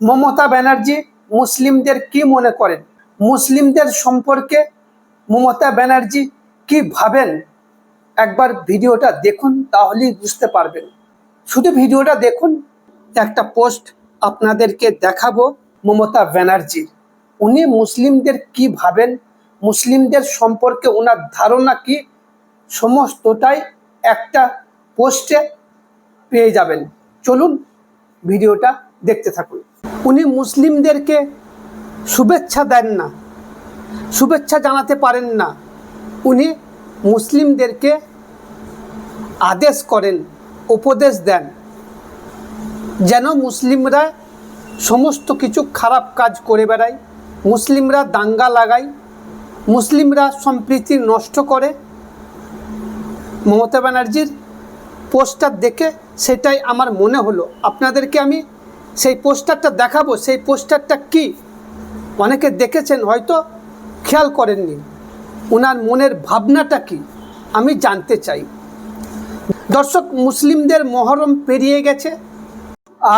মমতা ব্যানার্জি মুসলিমদের কি মনে করেন? মুসলিমদের সম্পর্কে মমতা ব্যানার্জি কি ভাবেন? একবার ভিডিওটা দেখুন, তাহলেই বুঝতে পারবেন। শুধু ভিডিওটা দেখুন, একটা পোস্ট আপনাদেরকে দেখাবো মমতা ব্যানার্জির। উনি মুসলিমদের কি ভাবেন? মুসলিমদের সম্পর্কে ওনার ধারণা কি? সমস্তটাই একটা পোস্টে পেয়ে যাবেন। চলুন ভিডিওটা দেখতে থাকুন। উনি মুসলিমদেরকে শুভেচ্ছা দেন না, শুভেচ্ছা জানাতে পারেন না। উনি মুসলিমদেরকে আদেশ করেন, উপদেশ দেন, যেন মুসলিমরা সমস্ত কিছু খারাপ কাজ করে বেড়ায়, মুসলিমরা দাঙ্গা লাগায়, মুসলিমরা সম্প্রীতি নষ্ট করে। মমতা ব্যানার্জির পোস্টার দেখে সেটাই আমার মনে হলো। আপনাদেরকে আমি সেই পোস্টারটা দেখাবো, সেই পোস্টারটা কি? অনেকে দেখেছেন, হয়তো খেয়াল করেননি। ওনার মনের ভাবনাটা কি? আমি জানতে চাই। দর্শক, মুসলিমদের মহরম পেরিয়ে গেছে।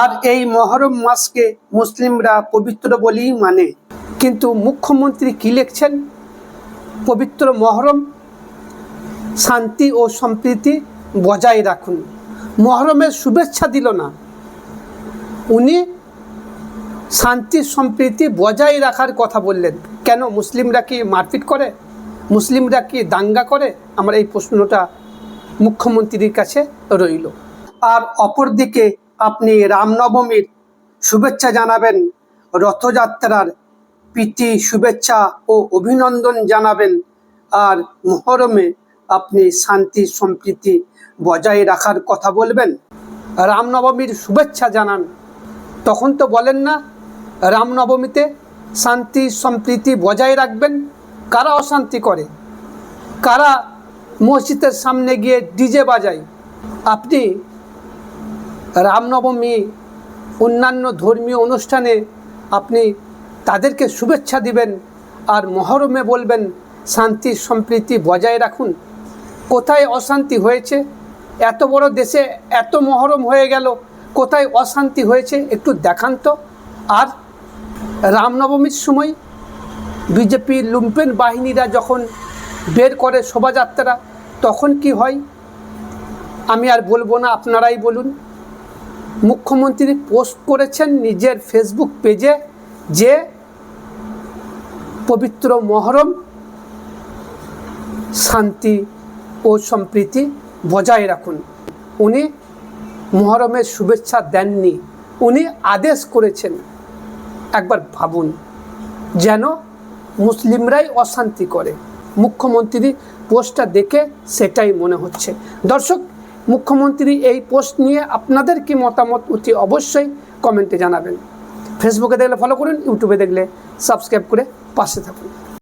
আর এই মহরম মাসকে মুসলিমরা পবিত্র বলেই মানে। কিন্তু মুখ্যমন্ত্রী কি লিখছেন? পবিত্র মহরম, শান্তি ও সম্প্রীতি বজায় রাখুন। মহরমের শুভেচ্ছা দিল না। উনি শান্তি সম্প্রীতি বজায় রাখার কথা বললেন। কেন মুসলিমরা কি মারপিট করে? মুসলিমরা কি দাঙ্গা করে? আমার এই প্রশ্নটা মুখ্যমন্ত্রীর কাছে রইল। আর অপরদিকে আপনি রামনবমীর শুভেচ্ছা জানাবেন, রথযাত্রার প্রীতি, শুভেচ্ছা ও অভিনন্দন জানাবেন, আর মহরমে আপনি শান্তি সম্প্রীতি বজায় রাখার কথা বলবেন। রামনবমীর শুভেচ্ছা জানান। তখন তো বলেন না, রামনবমীতে শান্তি সম্প্রীতি বজায় রাখবেন। কারা অশান্তি করে? কারা মসজিদের সামনে গিয়ে ডিজে বাজায়? আপনি রামনবমী, অন্যান্য ধর্মীয় অনুষ্ঠানে আপনি তাদেরকে শুভেচ্ছা দিবেন আর মহরমে বলবেন, শান্তি সম্প্রীতি বজায় রাখুন। কোথায় অশান্তি হয়েছে? এত বড় দেশে এত মহরম হয়ে গেল। কোথায় অশান্তি হয়েছে একটু দেখান তো। আর রামনবমীর সময় বিজেপি লুম্পেন বাহিনীরা যখন বের করে শোভাযাত্রা তখন কি হয়? আমি আর বলব না, আপনারাই বলুন। মুখ্যমন্ত্রী পোস্ট করেছেন নিজের ফেসবুক পেজে যে পবিত্র মহরম শান্তি ও সম্প্রীতি বজায় রাখুন। উনি মহরমের শুভেচ্ছা দেননি। উনি আদেশ করেছেন, একবার ভাবুন, যেন মুসলিমরাই অশান্তি করে। মুখ্যমন্ত্রী পোস্টটা দেখে সেটাই মনে হচ্ছে। দর্শক, মুখ্যমন্ত্রী এই পোস্ট নিয়ে আপনাদের কি মতামত, অতি অবশ্যই কমেন্টে জানাবেন। ফেসবুকে দেখলে ফলো করুন, ইউটিউবে দেখলে সাবস্ক্রাইব করে পাশে থাকুন।